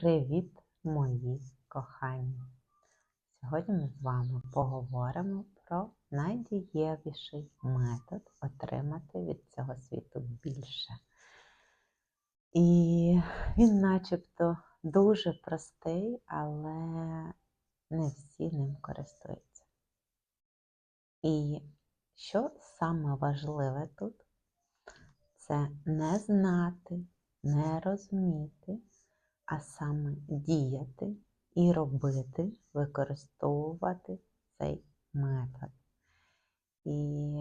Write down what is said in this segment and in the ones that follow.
Привіт, мої кохані! Сьогодні ми з вами поговоримо про найдієвіший метод отримати від цього світу більше. І він начебто дуже простий, але не всі ним користуються. І що саме важливе тут, це не знати, не розуміти, а саме діяти і робити, використовувати цей метод. І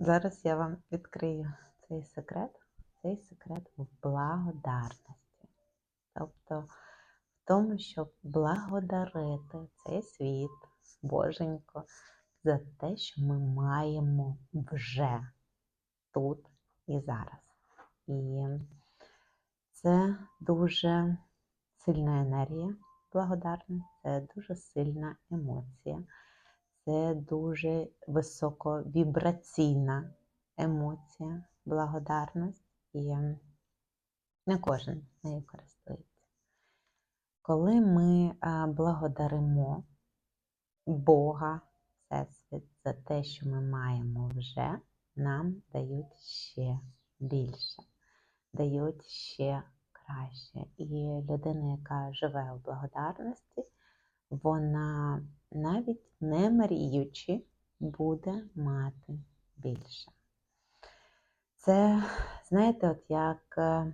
зараз я вам відкрию цей секрет. Цей секрет в благодарності. Тобто в тому, щоб благодарити цей світ, Боженько, за те, що ми маємо вже тут і зараз. І це дуже сильна енергія благодарна, це дуже сильна емоція, це дуже високовібраційна емоція, благодарність, і не кожен нею користується. Коли ми благодаримо Бога, Всесвіт, за те, що ми маємо вже, нам дають ще більше дають ще краще. І людина, яка живе у благодарності, вона навіть не мріючи буде мати більше. Це, знаєте, от як е,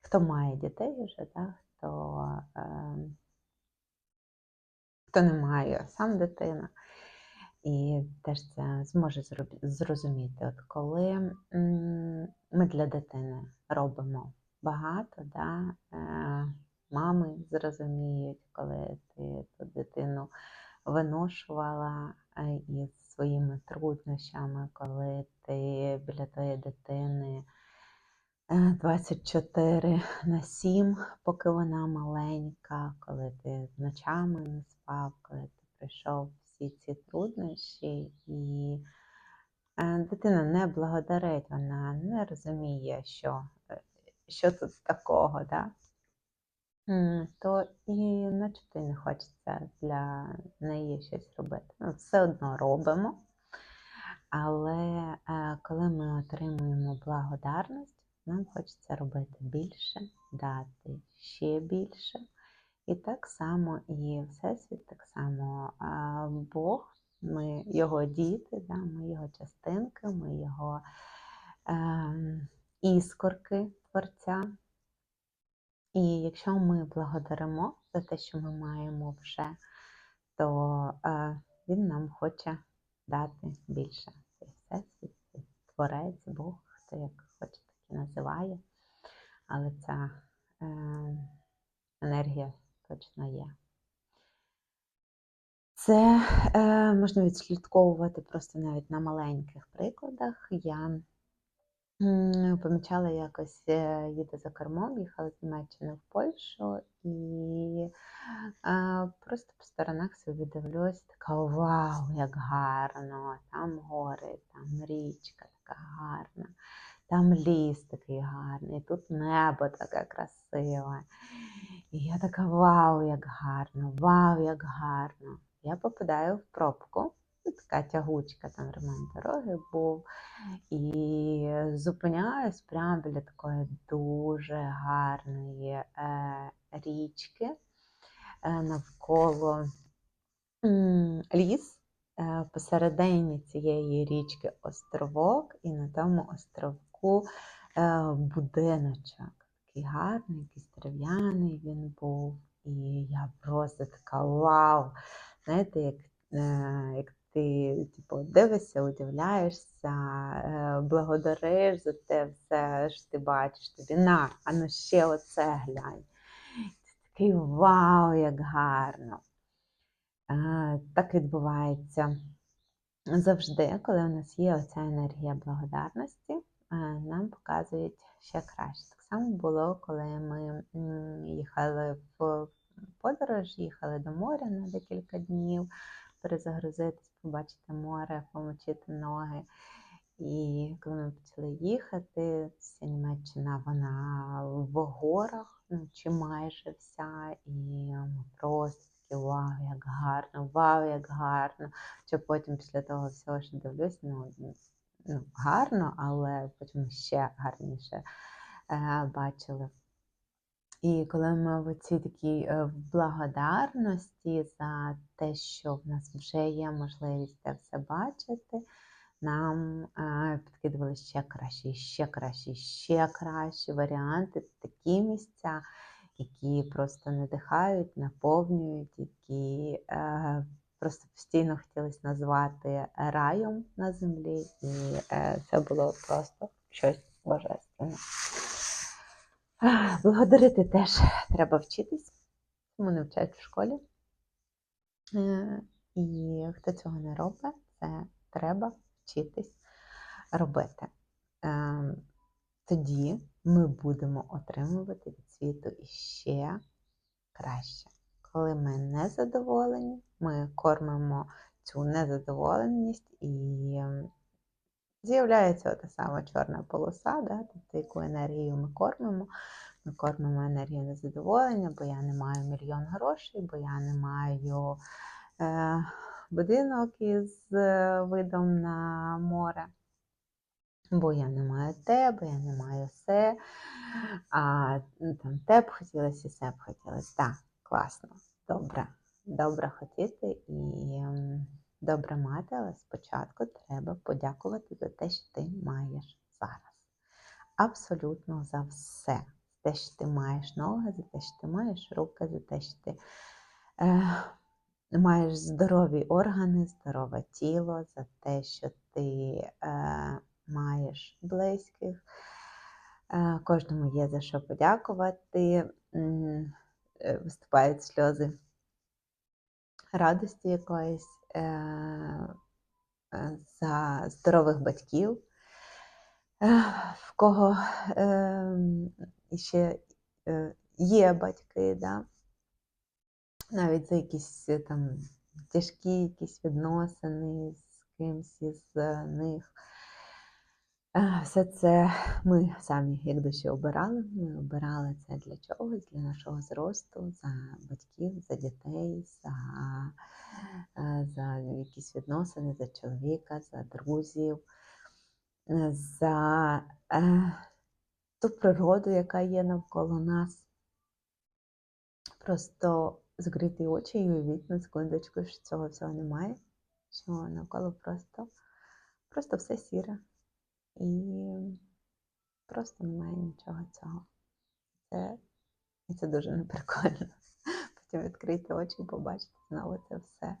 хто має дітей вже, так, хто, е, хто не має сам дитина. І теж це зможе зрозуміти, от коли ми для дитини робимо багато, да, е, мами зрозуміють, коли ти ту дитину виношувала е, із своїми труднощами, коли ти біля тої дитини 24 е, на 7, поки вона маленька, коли ти ночами не спав, коли ти прийшов всі ці труднощі, і е, дитина не благодарить, вона не розуміє, що е, що тут такого, да? то і начебто не хочеться для неї щось робити. Ну, Все одно робимо. Але е, коли ми отримуємо благодарність, нам хочеться робити більше, дати ще більше. І так само і Всесвіт, так само Бог, ми його діти, да, ми його частинки, ми його е, іскорки Творця. І якщо ми благодаримо за те, що ми маємо вже, то е, Він нам хоче дати більше. Цей Всесвіт, цей Творець, Бог, хто як хоче, так і називає. Але ця е, енергія точно. Це е, можна відслідковувати просто навіть на маленьких прикладах. Я помічала якось е, їду за кермом, їхала з Німеччини в Польщу і е, просто по сторонах собі дивлюсь, така вау, як гарно! Там гори, там річка така гарна, там ліс такий гарний, тут небо таке красиве. І я така вау, як гарно, вау, як гарно. Я попадаю в пробку. Така тягучка, там ремонт дороги був. І зупиняюсь прямо біля такої дуже гарної е, річки е, навколо м, ліс. Е, посередині цієї річки островок, і на тому островку е, будиночок такий гарний, якийсь дерев'яний він був. І я просто така вау! Знаєте, як е, як ти типу, дивишся, удивляєшся, е, благодариш за те все, що ти бачиш, тобі на, а ну ще оце глянь. Це такий вау, як гарно! Е, так відбувається завжди, коли у нас є оця енергія благодарності, нам показують ще краще Так само було, коли ми їхали в подорож, їхали до моря на декілька днів, перезагрузитись, побачити море, помочити ноги. І коли ми почали їхати, вся Німеччина вона в горах, ну чи майже вся, і просто такі вау, як гарно, вау, як гарно. Що потім після того всього, що дивлюсь, ну, ну гарно, але потім ще гарніше е, бачили. І коли ми в цій такій е, благодарності за те, що в нас вже є можливість це все бачити, нам е, підкидували ще кращі, ще кращі, ще кращі варіанти, такі місця, які просто надихають, наповнюють, які просто постійно хотілося назвати раєм на землі, і е, це було просто щось божественне. Благодарити теж треба вчитись, тому не вчать в школі. Е, І хто цього не робить, це треба вчитись робити. Е, Тоді ми будемо отримувати від світу іще краще. Коли ми не задоволені, ми кормимо цю незадоволеність і з'являється та сама чорна полоса, да, тобто яку енергію ми кормимо. Ми кормимо енергію незадоволення, бо я не маю мільйон грошей, бо я не маю е, будинок із е, видом на море, бо я не маю те, бо я не маю все. А ну, там те б хотілося, і все б хотілося. Так, класно, добре, добре хотіти і. добре мати, але спочатку треба подякувати за те, що ти маєш зараз. Абсолютно за все. За те, що ти маєш ноги, за те, що ти маєш руки, за те, що ти е, маєш здорові органи, здорове тіло, за те, що ти е, маєш близьких. Е, кожному є за що подякувати. Е, Виступають сльози радості якоїсь, е, е, за здорових батьків, е, в кого ще є батьки, да? навіть за якісь там тяжкі якісь відносини з кимсь із них. Все це ми самі як душі обирали. Ми обирали це для чогось, для нашого зросту, за батьків, за дітей, за, е, за якісь відносини, за чоловіка, за друзів, е, за е, ту природу, яка є навколо нас. Просто закрити очі і уявіть на секундочку, що цього всього немає, що навколо просто, просто все сіре. І просто немає нічого цього. Це, і це дуже неприкольно. Потім відкрити очі і побачити знову це все.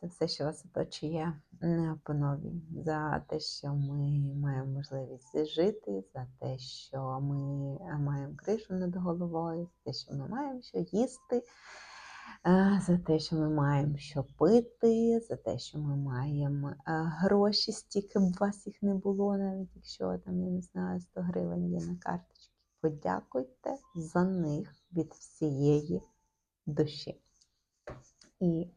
Це все, що вас оточує по новій. За те, що ми маємо можливість жити, за те, що ми маємо кришу над головою, за те, що ми маємо що їсти, е, за те, що ми маємо що пити, за те, що ми маємо гроші, стільки б вас їх не було, навіть якщо там, я не знаю, 100 гривень є на карточці. Подякуйте за них від всієї душі. І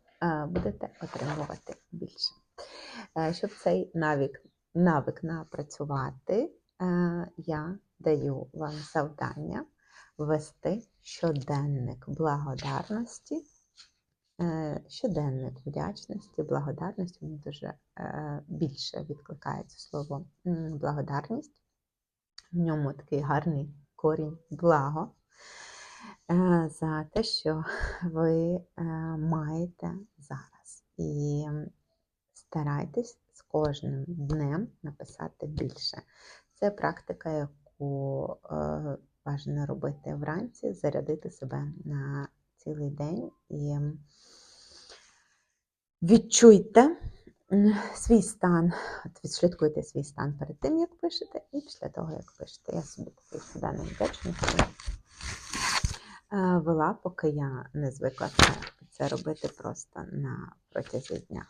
будете отримувати більше. Щоб цей навик, навик напрацювати, я даю вам завдання вести щоденник благодарності, щоденник вдячності, благодарності. Мені дуже е, більше відкликається слово благодарність. В ньому такий гарний корінь благо е, за те, що ви е, маєте зараз. І старайтесь з кожним днем написати більше. Це практика, яку е, бажано робити вранці, зарядити себе на цілий день і відчуйте свій стан, от відслідкуйте свій стан перед тим, як пишете, і після того, як пишете. Я собі такий щоденний вдячності е, вела, поки я не звикла це, робити просто на протязі дня.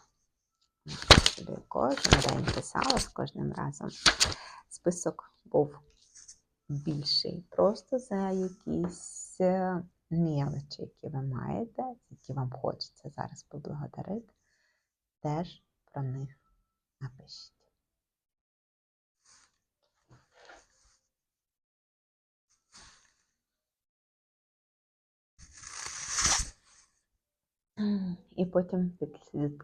Собі кожен день писала з кожним разом. Список був більший. Просто за якісь мілочі, які ви маєте, які вам хочеться зараз поблагодарити, теж про них напишіть. І потім відслід...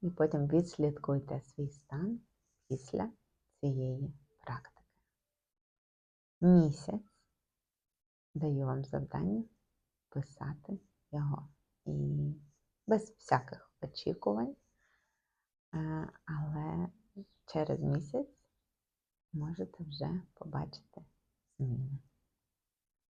і потім відслідкуйте свій стан після цієї практики. Місяць даю вам завдання писати його і без всяких очікувань, Е, але через місяць можете вже побачити зміни.